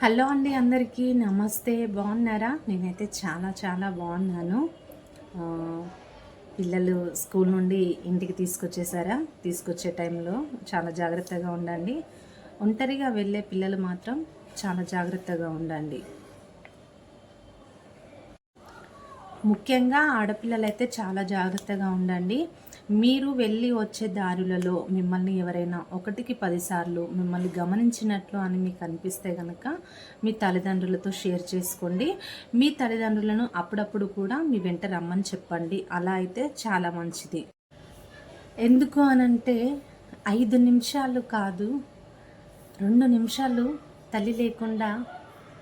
Hello అండి అందరికీ. నమస్తే. బాగున్నారా? నేనైతే చాలా చాలా బాగున్నాను. పిల్లలు స్కూల్ నుండి ఇంటికి తీసుకొచ్చేసారా? తీసుకొచ్చే టైంలో చాలా జాగ్రత్తగా ఉండండి. ఒంటరిగా వెళ్ళే పిల్లలు మాత్రం చాలా జాగ్రత్తగా ఉండండి. ముఖ్యంగా ఆడపిల్లలైతే చాలా జాగ్రత్తగా ఉండండి. మీరు వెళ్ళి వచ్చే దారులలో మిమ్మల్ని ఎవరైనా ఒకటికి పదిసార్లు మిమ్మల్ని గమనించినట్లు అని మీకు అనిపిస్తే కనుక మీ తల్లిదండ్రులతో షేర్ చేసుకోండి. మీ తల్లిదండ్రులను అప్పుడప్పుడు కూడా మీ వెంట రమ్మని చెప్పండి. అలా అయితే చాలా మంచిది. ఎందుకు అనంటే ఐదు నిమిషాలు కాదు రెండు నిమిషాలు తల్లి లేకుండా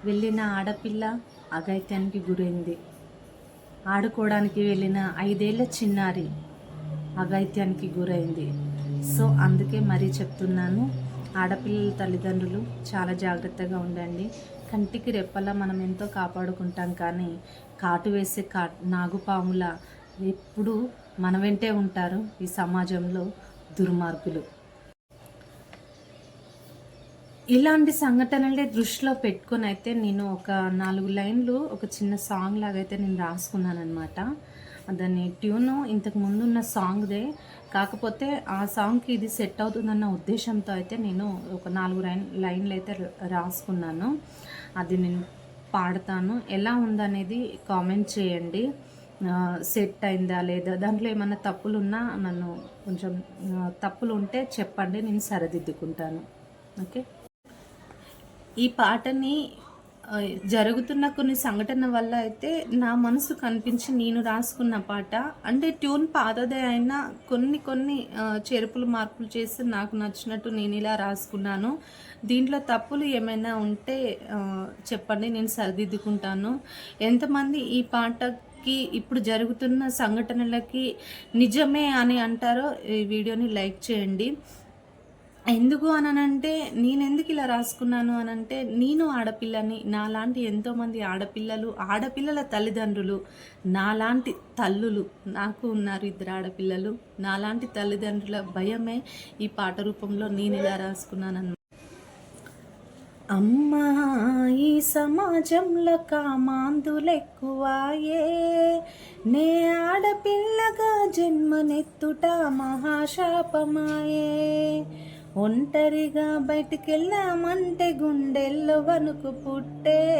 వెళ్ళిన ఆడపిల్ల అఘాయిత్యానికి గురైంది. ఆడుకోవడానికి వెళ్ళిన ఐదేళ్ళ చిన్నారి అఘాయిత్యానికి గురైంది. సో అందుకే మరీ చెప్తున్నాను ఆడపిల్లల తల్లిదండ్రులు చాలా జాగ్రత్తగా ఉండండి. కంటికి రెప్పలా మనం ఎంతో కాపాడుకుంటాం కానీ కాటు వేసే కా నాగుపాముల ఎప్పుడు మన వెంటే ఉంటారు ఈ సమాజంలో దుర్మార్గులు. ఇలాంటి సంఘటనలే దృష్టిలో పెట్టుకొని అయితే నేను ఒక నాలుగు లైన్లు ఒక చిన్న సాంగ్ లాగైతే అయితే నేను రాసుకున్నాను అనమాట దాని ట్యూన్ ఇంతకు ముందు ఉన్న సాంగ్దే. కాకపోతే ఆ సాంగ్కి ఇది సెట్ అవుతుందన్న ఉద్దేశంతో అయితే నేను ఒక నాలుగు లైన్ లైన్లు అయితే రాసుకున్నాను. అది నేను పాడతాను. ఎలా ఉందనేది కామెంట్ చేయండి. సెట్ అయిందా లేదా? దాంట్లో ఏమైనా తప్పులు ఉన్నా నన్ను కొంచెం తప్పులు ఉంటే చెప్పండి నేను సరిదిద్దుకుంటాను. ఓకే? ఈ పాటని జరుగుతున్న కొన్ని సంఘటన వల్ల అయితే నా మనసు కనిపించి నేను రాసుకున్న పాట అంటే ట్యూన్ పాతదే అయినా కొన్ని కొన్ని ఆ, చేర్పులు మార్పులు చేసి నాకు నచ్చినట్టు నేను ఇలా రాసుకున్నాను. దీంట్లో తప్పులు ఏమైనా ఉంటే చెప్పండి నేను సరిదిద్దుకుంటాను. ఎంతమంది ఈ పాటకి ఇప్పుడు జరుగుతున్న సంఘటనలకి నిజమే అని అంటారో ఈ వీడియోని లైక్ చేయండి. ఎందుకు అనంటే నేను ఎందుకు ఇలా రాసుకున్నాను అనంటే నేను ఆడపిల్లని నాలాంటి ఎంతోమంది ఆడపిల్లలు ఆడపిల్లల తల్లిదండ్రులు నాలాంటి తల్లులు నాకు ఉన్నారు ఇద్దరు ఆడపిల్లలు నాలాంటి తల్లిదండ్రుల భయమే ఈ పాట రూపంలో నేను ఇలా రాసుకున్నాను అమ్మా ఈ సమాజంలో కామాంధులెక్కువాయే. నే ఆడపిల్లగా జన్మనెత్తుట మహాశాపమాయే. ఒంటరిగా బయటికెళ్ళామంటే గుండెల్లో వణుకు పుట్టే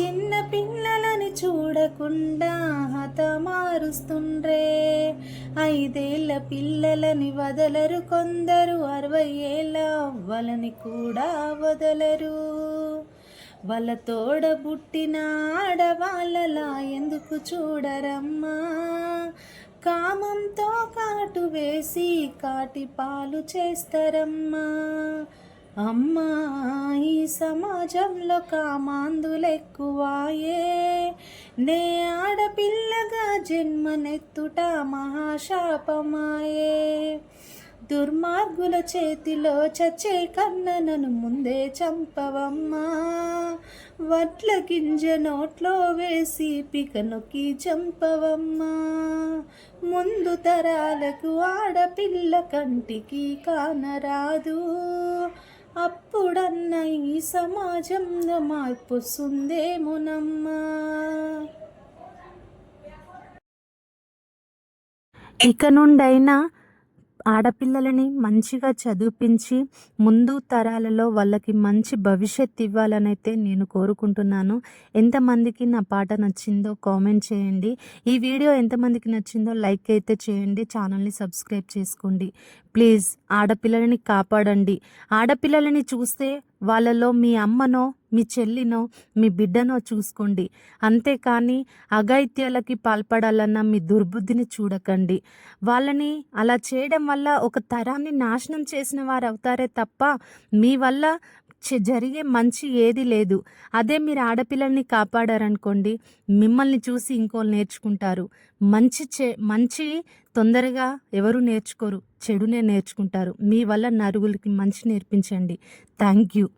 చిన్న పిల్లలని చూడకుండా హతమారుస్తుండ్రే. ఐదేళ్ళ పిల్లలని వదలరు కొందరు అరవై ఏళ్ళ అవ్వలని కూడా వదలరు. వాళ్ళ తోడ పుట్టిన ఆడవాళ్ళలా ఎందుకు చూడరమ్మా? వేసి కాటి పాలు చేస్తారమ్మా. అమ్మా ఈ సమాజంలో కామాందులెక్కువాయే నే ఆడపిల్లగా జన్మనెత్తుట మహాశాపమాయే. దుర్మార్గుల చేతిలో చచ్చే కన్ననను ముందే చంపవమ్మా. వడ్ల గింజ నోట్లో వేసి పిక నొక్కి చంపవమ్మా. ముందు తరాలకు ఆడపిల్ల కంటికి కానరాదు. అప్పుడన్న ఈ సమాజంలో మార్పు వస్తుందేమోనమ్మా. ఇక నుండైనా ఆడపిల్లలని మంచిగా చదివించి ముందు తరాలలో వాళ్ళకి మంచి భవిష్యత్తు ఇవ్వాలనైతే నేను కోరుకుంటున్నాను. ఎంతమందికి నా పాట నచ్చిందో కామెంట్ చేయండి. ఈ వీడియో ఎంతమందికి నచ్చిందో లైక్ అయితే చేయండి. ఛానల్ని సబ్స్క్రైబ్ చేసుకోండి. ప్లీజ్ ఆడపిల్లలని కాపాడండి. ఆడపిల్లలని చూస్తే వాళ్ళలో మీ అమ్మనో మీ చెల్లినో మీ బిడ్డనో చూసుకోండి. అంతేకాని అగైత్యాలకి పాల్పడాలన్న మీ దుర్బుద్ధిని చూడకండి. వాళ్ళని అలా చేయడం వల్ల ఒక తరాన్ని నాశనం చేసిన వారు అవుతారే తప్ప మీ వల్ల జరిగే మంచి ఏది లేదు. అదే మీరు ఆడపిల్లల్ని కాపాడారనుకోండి మిమ్మల్ని చూసి ఇంకోళ్ళు నేర్చుకుంటారు. మంచి చే మంచి తొందరగా ఎవరు నేర్చుకోరు చెడునే నేర్చుకుంటారు. మీ వల్ల నరుగులకి మంచి నేర్పించండి. Thank you.